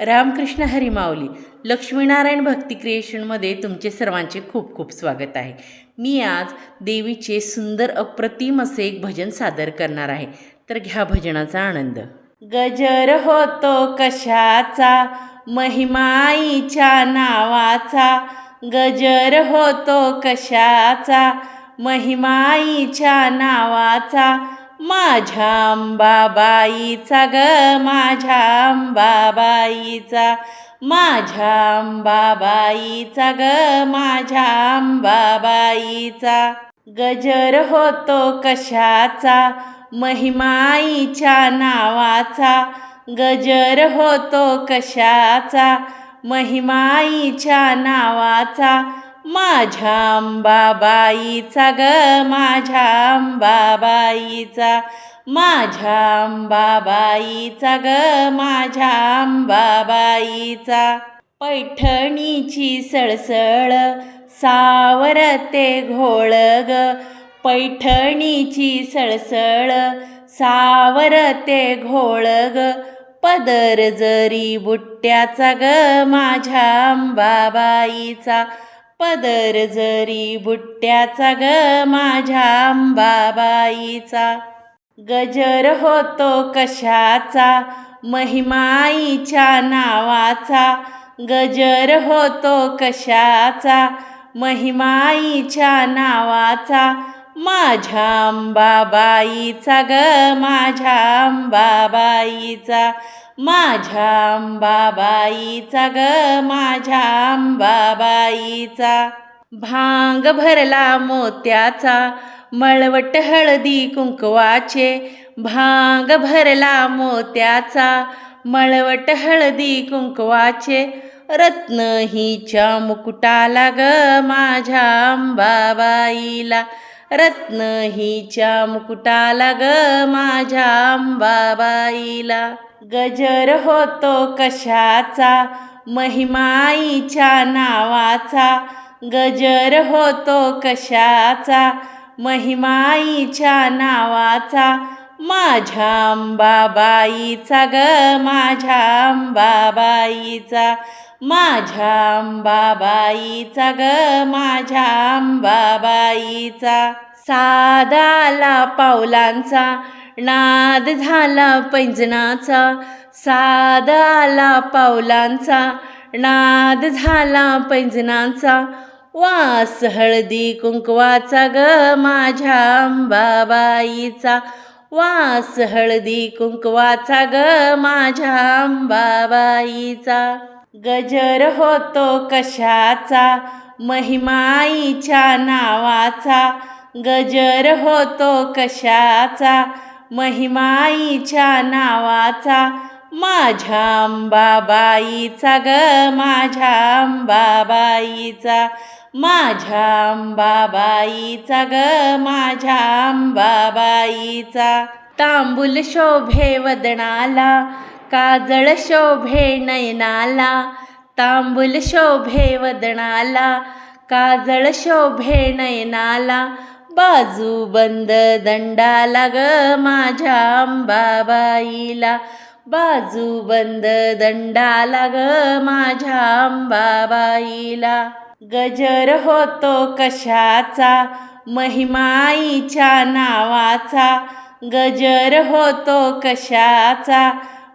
रामकृष्ण हरिमावली लक्ष्मीनारायण भक्ती क्रिएशनमध्ये तुमचे सर्वांचे खूप खूप स्वागत आहे. मी आज देवीचे सुंदर अप्रतिम असे एक भजन सादर करणार आहे. तर घ्या भजनाचा आनंद. गजर होतो कशाचा महिमाईच्या नावाचा. गजर होतो कशाचा महिमाईच्या नावाचा. माझ्या अंबाबाईचा ग माझ्या अंबाबाईचा. माझ्या अंबाबाईचा ग माझ्या अंबाबाईचा. गजर होतो कशाचा महिमाईच्या नावाचा. गजर होतो कशाचा महिमाईच्या नावाचा. माझ्या अंबाबाईचा ग माझ्या अंबाबाईचा. माझ्या अंबाबाईचा ग माझ्या अंबाबाईचा. पैठणीची सळसळ सावरते घोळ ग. पैठणीची सळसळ सावरते घोळ ग. पदर जरी बुट्ट्याचा ग माझ्या अंबाबाईचा. पदर जरी बुट्ट्याचा ग माझ्या अंबाबाईचा गजर होतो कशाचा? महिमाईच्या नावाचा. गजर होतो कशाचा? महिमाईच्या नावाचा. माझ्या अंबाबाईचा ग माझ्या अंबाबाईचा. माझ्या अंबाबाईचा ग माझ्या अंबाबाईचा. भांग भरला मोत्याचा मळवट हळदी कुंकवाचे. भांग भरला मोत्याचा मळवट हळदी कुंकवाचे. रत्न हिच्या मुकुटाला ग माझ्या अंबाबाईला. रत्न हिच्या मुकुटाला ग माझ्या अंबाबाईला गजर होतो कशाचा? महिमाईच्या नावाचा. गजर होतो कशाचा? महिमाईच्या नावाचा. माझ्या अंबाबाईचा ग माझ्या अंबाबाईचा माझ्या अंबाबाईचा ग माझ्या अंबाबाईचा सादाला पावलांचा नाद झाला पैंजणाचा. सादाला पावलांचा नाद झाला पैंजणाचा. वास हळदी कुंकवाचा ग माझ्या अंबाबाईचा वास हळदी कुंकवाचा ग माझ्या अंबाबाईचा गजर होतो कशाचा? महिमाईच्या नावाचा. गजर होतो कशाचा? महिमाईच्या नावाचा. माझ्या अंबाबाईचा ग माझ्या अंबाबाईचा. माझ्या अंबाबाईचा ग माझ्या अंबाबाईचा. तांबूल शोभे वदनाला काजळ शोभे नयनाला तांबूल शोभे वदनाला काजळ शोभे नयनाला बाजू बंद दंडाला ग माझ्या अंबाबाईला बाजू बंद दंडाला ग माझ्या अंबाबाईला. गजर होतो कशाचा? महिमाईच्या नावाचा. गजर होतो कशाचा?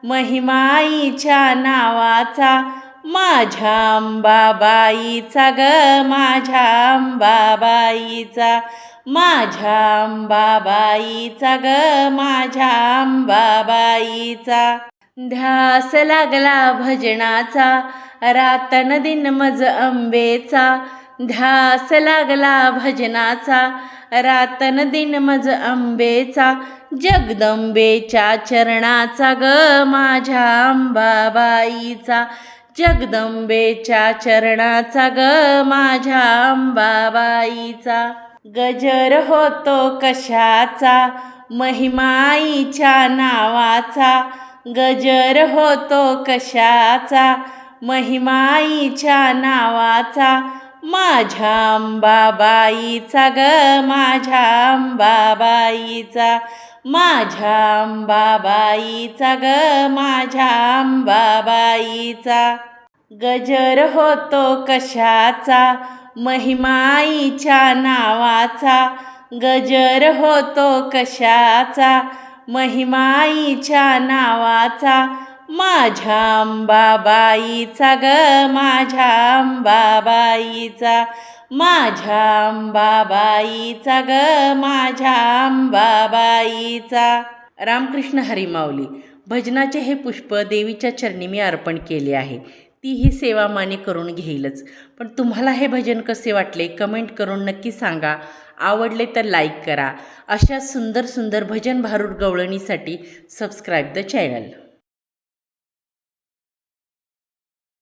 महिमाईच्या नावाचा माझ्या अंबाबाईचा ग माझ्या अंबाबाईचा माझ्या अंबाबाईचा ग माझ्या अंबाबाईचा. ध्यास लागला भजनाचा रातन दिन मज अंबेचा. ध्यास लागला भजनाचा रातन दिन मज अंबेचा. जगदंबेच्या चरणाचा ग माझ्या अंबाबाईचा जगदंबेच्या चरणाचा ग माझ्या अंबाबाईचा गजर होतो कशाचा? महिमाईच्या नावाचा. गजर होतो कशाचा? महिमाईच्या नावाचा. माझ्या अंबाबाईचा ग माझ्या अंबाबाईचा. माझ्या अंबाबाईचा ग माझ्या अंबाबाईचा. गजर होतो कशाचा महिमाईच्या नावाचा. गजर होतो कशाचा महिमाईच्या नावाचा. माझ्या अंबाबाईचा ग माझ्या अंबाबाईचा. माझ्या अंबाबाईचा ग माझ्या अंबाबाईचा. रामकृष्ण हरिमावली भजनाचे हे पुष्प देवीच्या चरणी मी अर्पण केले आहे. ती ही सेवा माने करून घेईलच. पण तुम्हाला हे भजन कसे वाटले कमेंट करून नक्की सांगा. आवडले तर लाईक करा. अशा सुंदर सुंदर भजन भारूड गवळणीसाठी सबस्क्राईब द चॅनल.